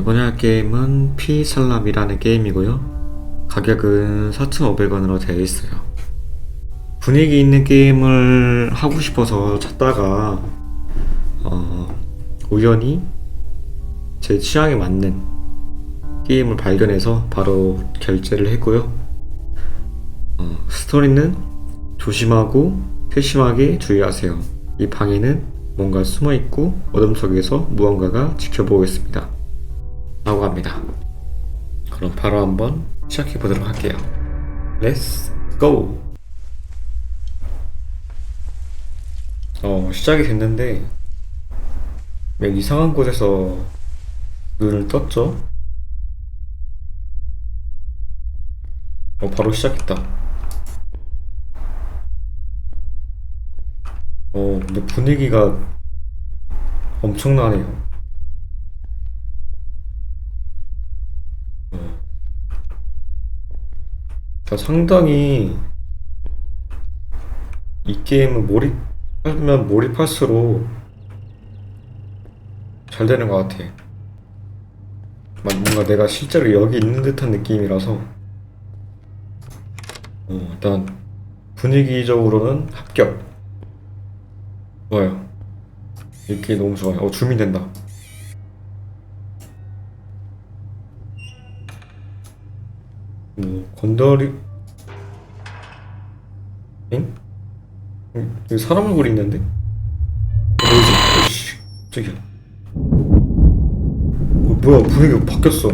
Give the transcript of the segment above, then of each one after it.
이번에 할 게임은 피살람이라는 게임이고요. 가격은 4,500원으로 되어 있어요. 분위기 있는 게임을 하고 싶어서 찾다가 어, 우연히 제 취향에 맞는 게임을 발견해서 바로 결제를 했고요. 어, 스토리는 조심하고 세심하게 주의하세요. 이 방에는 뭔가 숨어 있고 어둠 속에서 무언가가 지켜보고 있습니다. 라고 합니다. 그럼 바로 한번 시작해 보도록 할게요. Let's go! 어, 시작이 됐는데, 맨 이상한 곳에서 눈을 떴죠? 어, 바로 시작했다. 어, 근데 분위기가 엄청나네요. 어. 자, 상당히 이 게임은 몰입하면 몰입할수록 잘 되는 것 같아. 막 뭔가 내가 실제로 여기 있는 듯한 느낌이라서 어, 일단 분위기적으로는 합격. 좋아요. 이 게임 너무 좋아요. 어, 줌이 된다. 뭐 건더리 응? 응, 여기 사람 얼굴이 있는데? 어, 뭐지? 어이씨, 저기요. 어, 뭐야, 분위기가 바뀌었어.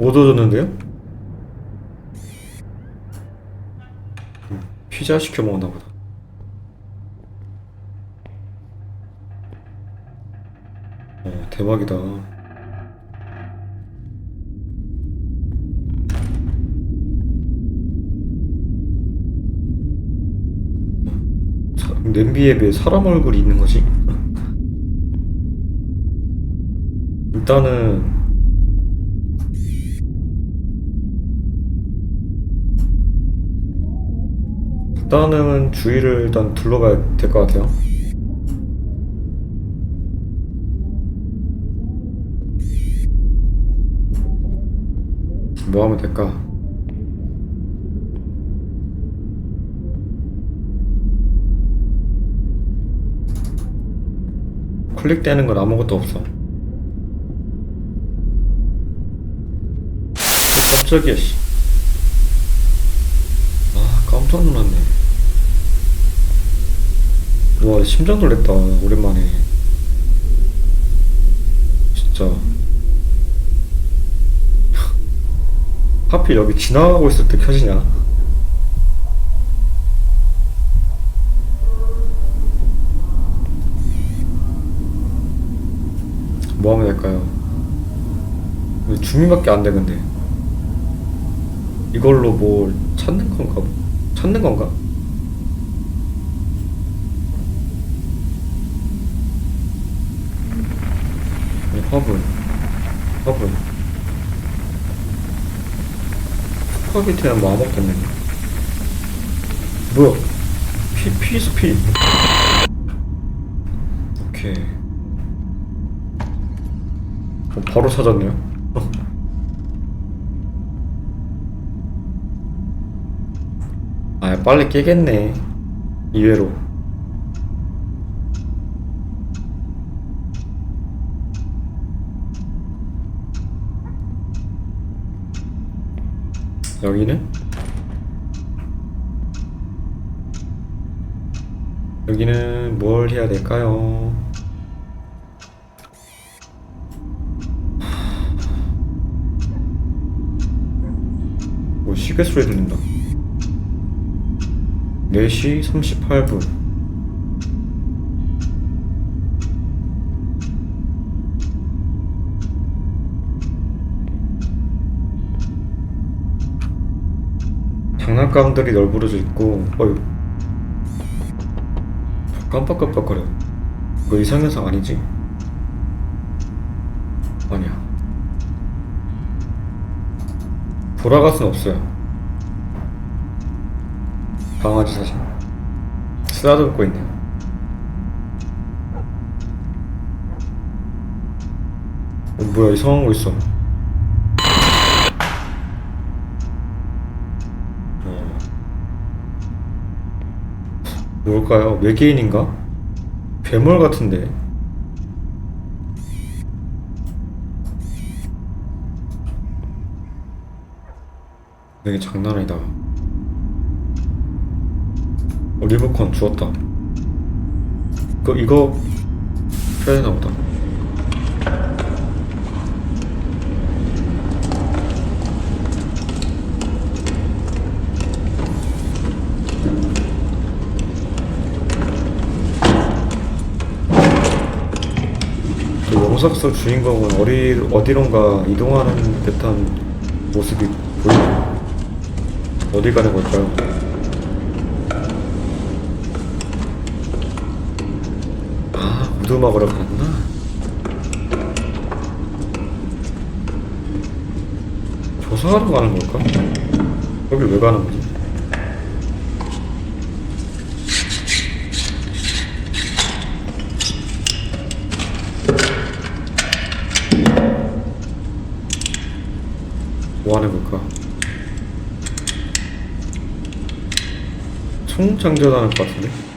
어두워졌는데요? 음, 피자 시켜 먹나 보다. 어, 대박이다. 사- 냄비에 왜 사람 얼굴이 있는 거지? 일단은 일단은 주위를 일단 둘러봐야 될 것 같아요. 뭐 하면 될까? 클릭되는 건 아무것도 없어. 깜짝이야, 씨. 아, 깜짝 놀랐네. 와, 심장 놀랬다, 오랜만에. 진짜. 하필 여기 지나가고 있을 때 켜지냐? 뭐 하면 될까요? 왜 주민밖에 안 되는데. 이걸로 뭘 찾는 건가? 찾는 건가? 아니, 화분. 화분. 스파게티는 뭐 아무것도 없네. 뭐야? 피, 피스 피 오케이 어, 바로 찾았네요 아 빨리 깨겠네 이외로 여기는? 여기는 뭘 해야 될까요? 뭐 시계 소리 들린다. 4시 38분. 장난감들이 널브러져 있고 어휴. 깜빡깜빡거려. 이거 이상현상 아니지? 아니야. 돌아갈 순 없어요 강아지 사진 쓰다듬고 있네요 어, 뭐야 이상한 거 있어 어. 뭘까요? 외계인인가? 괴물 같은데 이게 장난 아니다 어, 리모컨 주웠다 그 이거 펴야 되나 보다 그 영상 속 주인공은 어디, 어디론가 이동하는 듯한 모습이 보이네요. 어디 가는 걸까요? 아, 우드막으로 갔나? 조사하러 가는 걸까? 여기 왜 가는 거지? 뭐 하는 걸까? 총장전하는 것 같은데?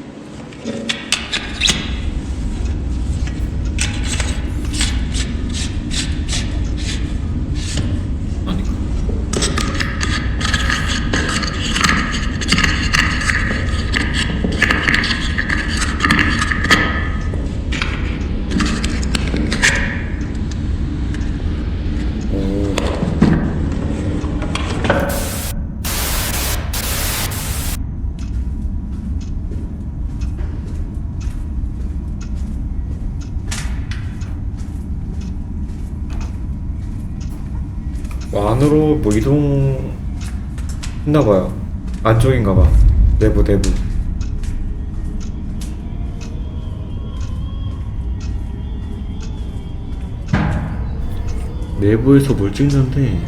뭐 안으로 뭐 이동 했나봐요. 안쪽인가봐. 내부 내부. 내부에서 뭘 찍는데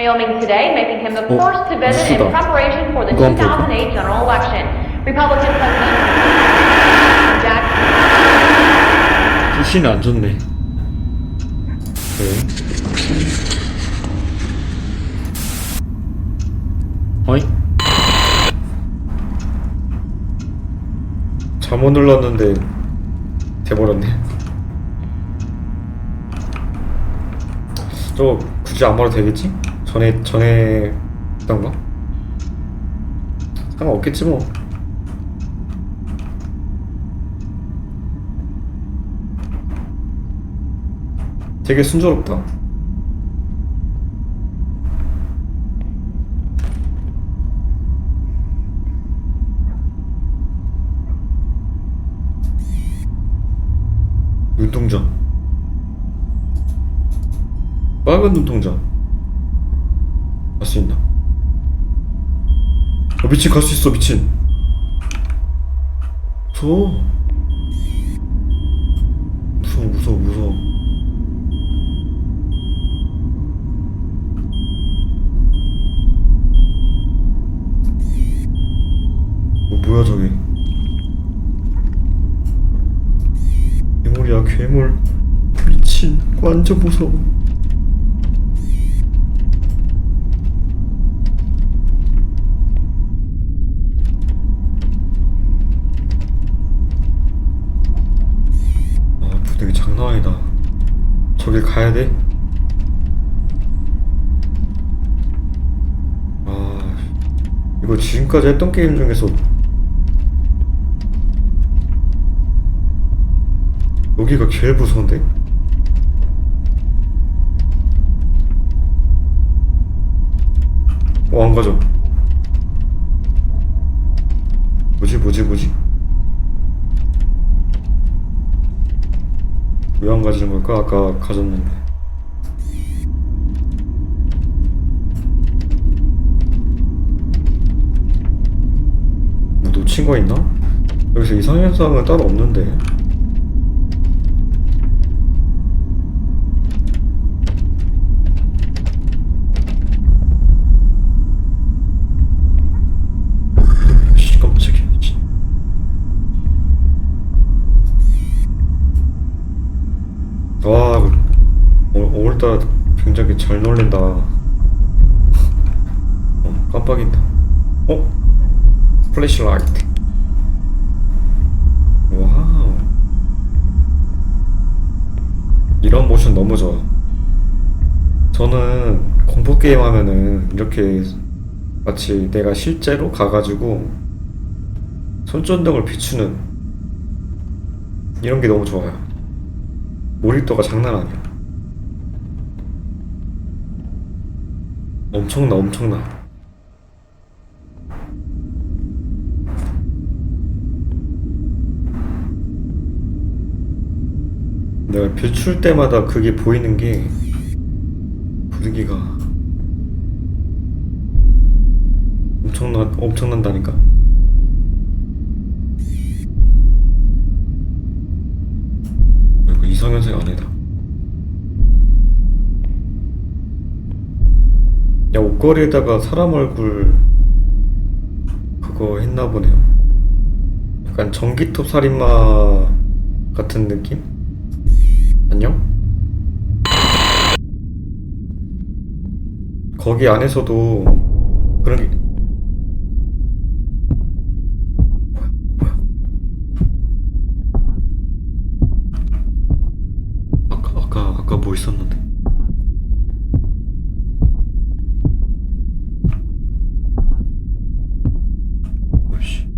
Wyoming today, making him the Oh, first to visit in 수다. preparation for the 이거 한번 볼까? 2008 general election. Republican President Jack 불씨는 안 좋네. 네. 어이? 잘못 눌렀는데 돼버렸네. 저 굳이 안 말해도 되겠지? 전에 전에 했던가? 상관 없겠지 뭐. 되게 순조롭다. 눈동자. 빨간 눈동자. 갈수 있나? 어, 미친 갈 수 있어 미친. 무서워. 무서워 무서워 무서워. 어, 뭐야 저기 괴물이야 괴물 미친 완전 무서워 아 분위기 장난 아니다 저길 가야 돼? 아 이거 지금까지 했던 게임 중에서 여기가 제일 무서운데? 어, 안 가져. 뭐지, 뭐지, 뭐지? 왜 안 가지는 걸까? 아까 가졌는데. 뭐 놓친 거 있나? 여기서 이상현상은 따로 없는데. 잘 놀린다. 어, 깜빡인다. 어? 플래시 라이트. 와우. 이런 모션 너무 좋아. 저는 공포 게임 하면은 이렇게 마치 내가 실제로 가가지고 손전등을 비추는 이런 게 너무 좋아요. 몰입도가 장난 아니야. 엄청나, 엄청나. 내가 비출 때마다 그게 보이는 게 분위기가 엄청나 엄청난다니까. 이거 이상현생 아니다. 야 옷걸이에다가 사람 얼굴 그거 했나 보네요. 약간 전기톱 살인마 같은 느낌? 안녕? 거기 안에서도 그런 게 뭐야 뭐야 아까 아까 아까 뭐 있었는데 오씨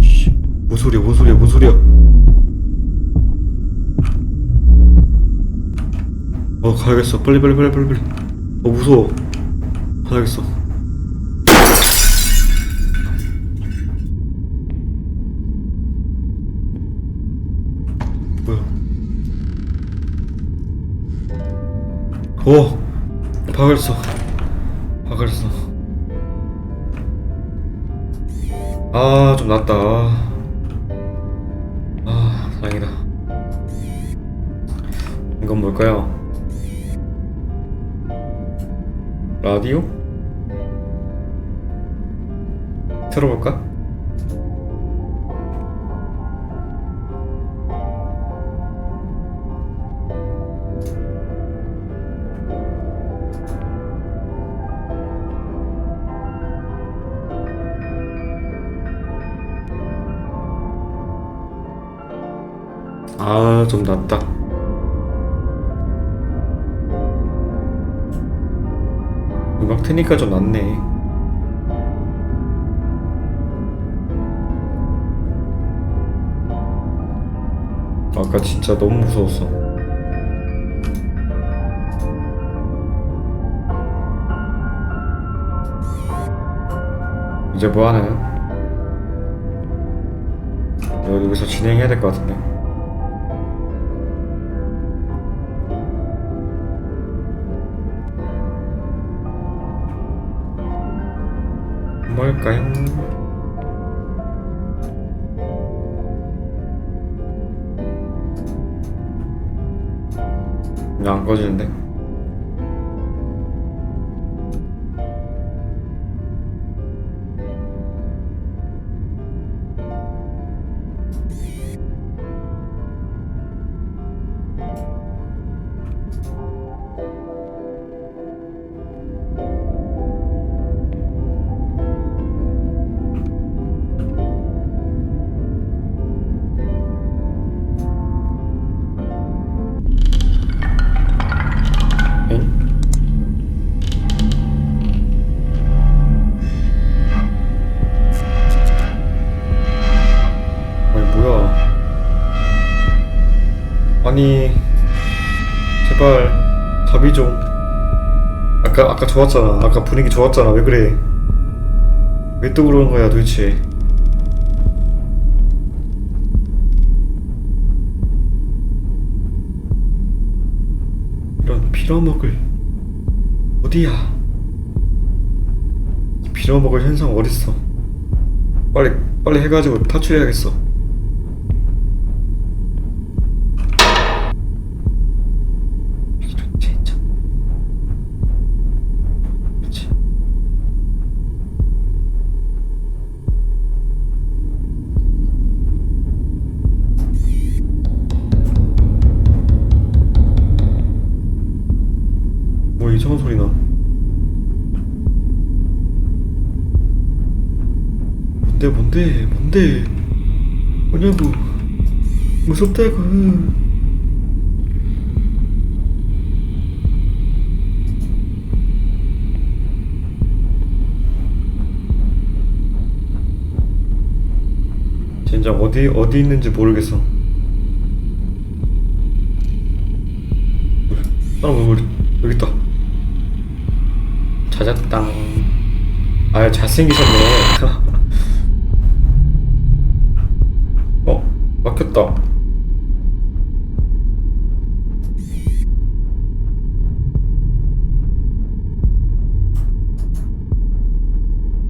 씨, 뭔 소리야 뭔 소리야 뭔 소리야 어 가야겠어. 빨리 빨리 빨리 빨리 빨리. 어 무서워. 가야겠어. 뭐야? 어 박을서 박을서 아좀 낫다 이건 뭘까요? 라디오? 틀어볼까? 아, 좀 낫다. 음악 트니까 좀 낫네. 아까 진짜 너무 무서웠어. 이제 뭐 하나요? 여- 여기서 진행해야 될 것 같은데. 뭘까요? 왜안 꺼지는데? 아까 아까 좋았잖아. 아까 분위기 좋았잖아. 왜 그래? 왜 또 그러는 거야 도대체? 이런 빌어먹을 어디야? 이 빌어먹을 현상 어딨어? 빨리 빨리 해가지고 탈출해야겠어 뭔데 뭔데? 뭔데 뭐냐고. 무섭다고. 진짜 어디 어디 있는지 모르겠어. 아 우리 여기 있다. 찾았다. 아 잘생기셨네 어 막혔다.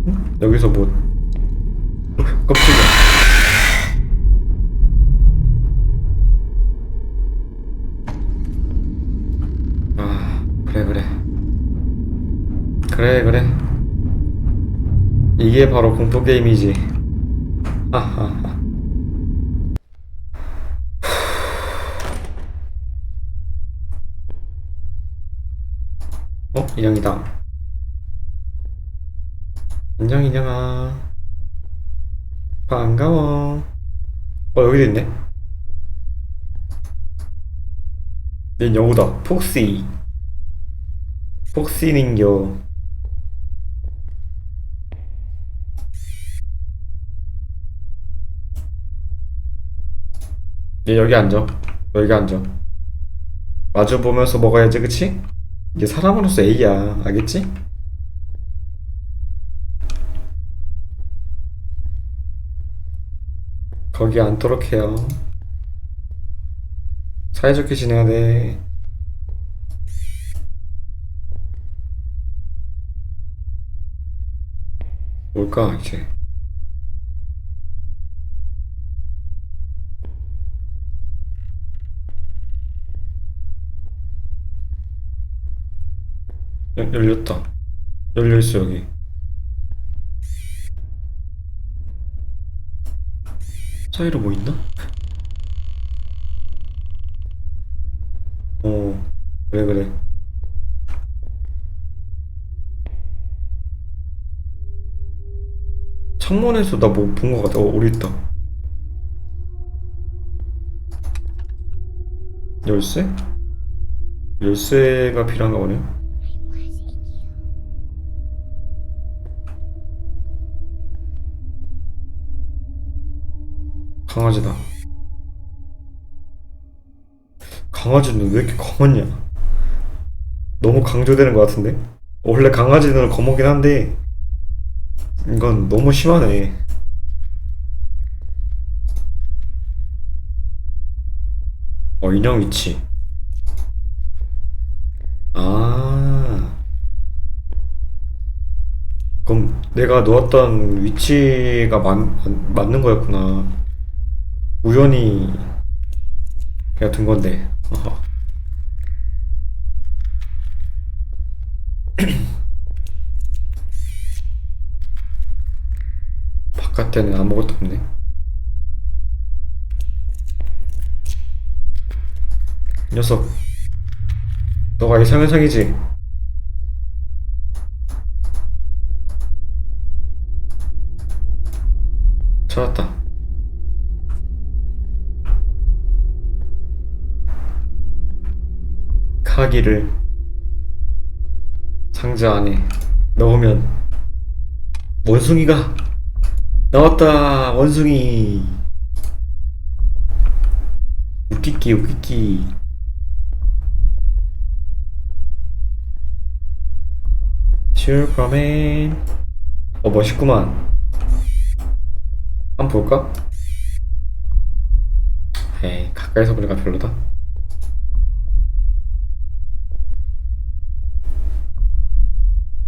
응? 여기서 뭐 어, 깜짝이야. 아 그래 그래. 그래 그래. 이게 바로 공포 게임이지. 하하 인형이다. 안녕 인형아. 반가워. 어 여기도 있네. 얘 여우다. 폭시. 폭시 닌겨. 얘 여기 앉아. 여기 앉아. 마주 보면서 먹어야지 그치? 이게 사람으로서 A야. 알겠지? 거기 앉도록 해요. 사이좋게 지내야 돼. 뭘까 이제 열- 열렸다. 열려있어 여기. 사이로 뭐 있나? 어 그래 그래? 창문에서 나 뭐본거 같아. 어 우리 있다. 열쇠? 열쇠가 필요한가 보네 강아지다. 강아지는 왜 이렇게 검었냐? 너무 강조되는 것 같은데? 원래 강아지는 검었긴 한데 이건 너무 심하네. 어 인형 위치. 아. 그럼 내가 놓았던 위치가 맞, 맞는 거였구나 우연히 그냥 둔 건데. 바깥에는 아무것도 없네 이 녀석 너가 이상현상이지? 찾았다 카기를 상자 안에 넣으면 원숭이가 나왔다 원숭이. 웃기기 웃기기 슈퍼맨 어 멋있구만. 한번 볼까? 에이 가까이서 보니까 별로다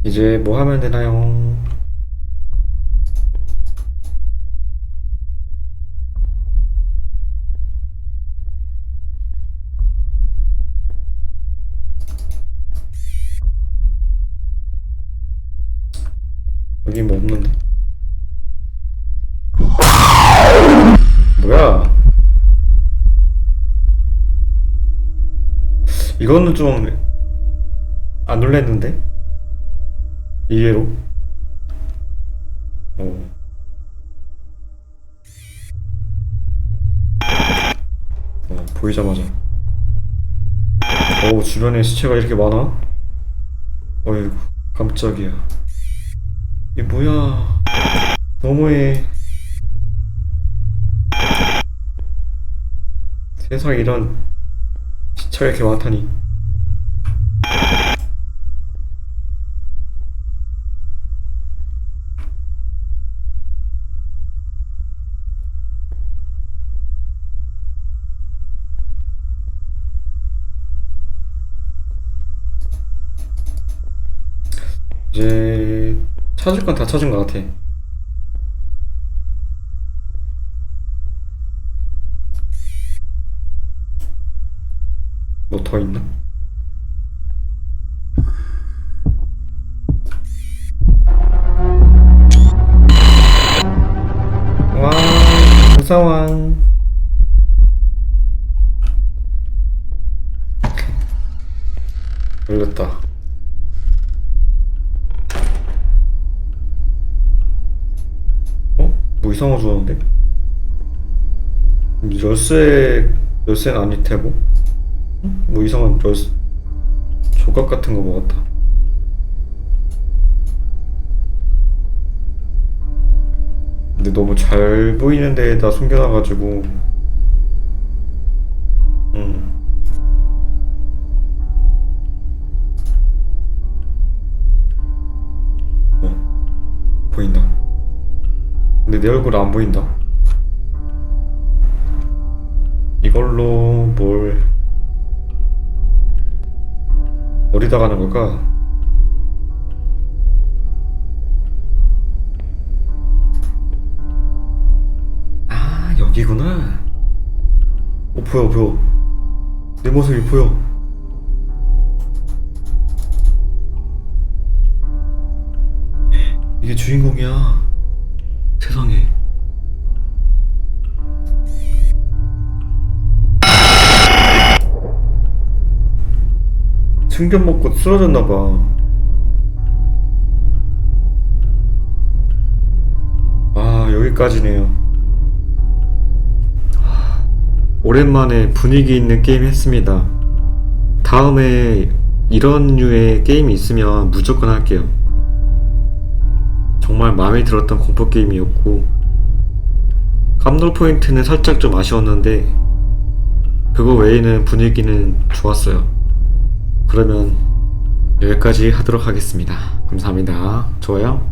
이제 뭐 하면 되나요? 여기 뭐 없는데? 뭐야? 이거는 좀 안 놀랬는데? 이해로? 어. 어, 보이자마자 어 주변에 시체가 이렇게 많아? 어이구 깜짝이야 이 뭐야 너무해 세상에 이런 시체가 이렇게 많다니 이제 찾을 건 다 찾은 것 같아. 뭐 이상한 거 주웠는데? 열쇠, 열쇠는 아닐 테고? 응? 뭐 이상한 열쇠, 조각 같은 거 먹었다. 근데 너무 잘 보이는 데에다 숨겨놔가지고, 음. 내 얼굴 안 보인다. 이걸로 뭘 어디다 가는 걸까? 아 여기구나. 어 보여 보여. 내 모습이 보여. 이게 주인공이야. 충격 먹고 쓰러졌나 봐. 아, 여기까지네요. 하, 오랜만에 분위기 있는 게임 했습니다. 다음에 이런 류의 게임이 있으면 무조건 할게요. 정말 마음에 들었던 공포 게임이었고 깜놀 포인트는 살짝 좀 아쉬웠는데 그거 외에는 분위기는 좋았어요. 그러면 여기까지 하도록 하겠습니다. 감사합니다. 좋아요.